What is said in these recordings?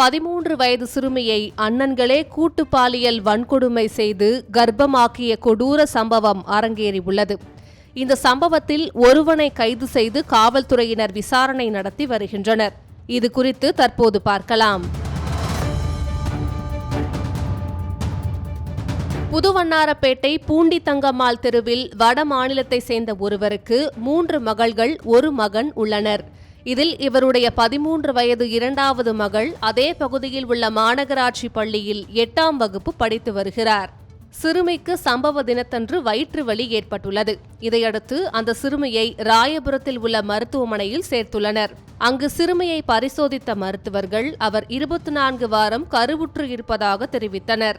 பதிமூன்று வயது சிறுமியை அண்ணன்களே கூட்டு பாலியல் வன்கொடுமை செய்து கர்ப்பமாக்கிய கொடூர சம்பவம் அரங்கேறியுள்ளது. இந்த சம்பவத்தில் ஒருவனை கைது செய்து காவல்துறையினர் விசாரணை நடத்தி வருகின்றனர். இது குறித்து தற்போது பார்க்கலாம். புதுவண்ணாரப்பேட்டை பூண்டி தங்கம்மாள் தெருவில் வட மாநிலத்தை சேர்ந்த ஒருவருக்கு மூன்று மகள்கள் ஒரு மகன் உள்ளனர். இதில் இவருடைய பதிமூன்று வயது இரண்டாவது மகள் அதே பகுதியில் உள்ள மாநகராட்சி பள்ளியில் எட்டாம் வகுப்பு படித்து வருகிறார். சிறுமிக்கு சம்பவ தினத்தன்று வயிற்று வலி ஏற்பட்டுள்ளது. இதையடுத்து அந்த சிறுமியை ராயபுரத்தில் உள்ள மருத்துவமனையில் சேர்த்துள்ளனர். அங்கு சிறுமியை பரிசோதித்த மருத்துவர்கள் அவர் இருபத்தி நான்கு வாரம் கருவுற்று இருப்பதாக தெரிவித்தனர்.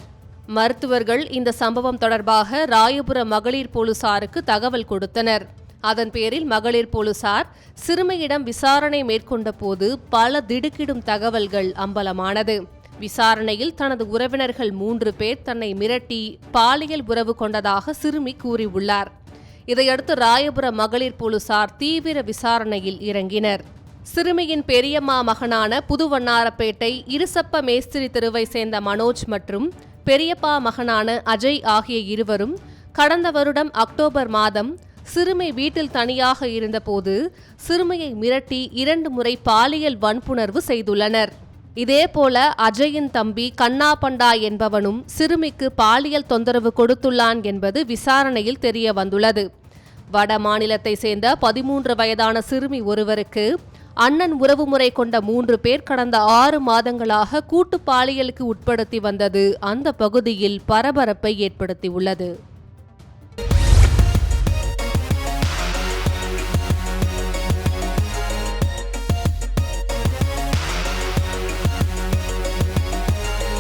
மருத்துவர்கள் இந்த சம்பவம் தொடர்பாக ராயபுர மகளிர் போலீசாருக்கு தகவல் கொடுத்தனர். அதன் பேரில் மகளிர் போலீசார் சிறுமியிடம் விசாரணை மேற்கொண்ட போது பல திடுக்கிடும் தகவல்கள் அம்பலமானது. விசாரணையில் தனது உறவினர்கள் மூன்று பேர் தன்னை மிரட்டி பாலியல் உறவு கொண்டதாக சிறுமி கூறியுள்ளார். இதையடுத்து ராயபுர மகளிர் போலீசார் தீவிர விசாரணையில் இறங்கினர். சிறுமியின் பெரியம்மா மகனான புதுவண்ணாரப்பேட்டை இருசப்ப மேஸ்திரி தெருவை சேர்ந்த மனோஜ் மற்றும் பெரியப்பா மகனான அஜய் ஆகிய இருவரும் கடந்த வருடம் அக்டோபர் மாதம் சிறுமி வீட்டில் தனியாக இருந்தபோது சிறுமியை மிரட்டி இரண்டு முறை பாலியல் வன்புணர்வு செய்துள்ளனர். இதேபோல அஜயின் தம்பி கண்ணா பண்டா என்பவனும் சிறுமிக்கு பாலியல் தொந்தரவு கொடுத்துள்ளான் என்பது விசாரணையில் தெரிய வந்துள்ளது. வட மாநிலத்தை சேர்ந்த பதிமூன்று வயதான சிறுமி ஒருவருக்கு அண்ணன் உறவுமுறை கொண்ட மூன்று பேர் கடந்த ஆறு மாதங்களாக கூட்டு பாலியலுக்கு உட்படுத்தி வந்தது. அந்த பகுதியில் பரபரப்பை ஏற்படுத்தியுள்ளது.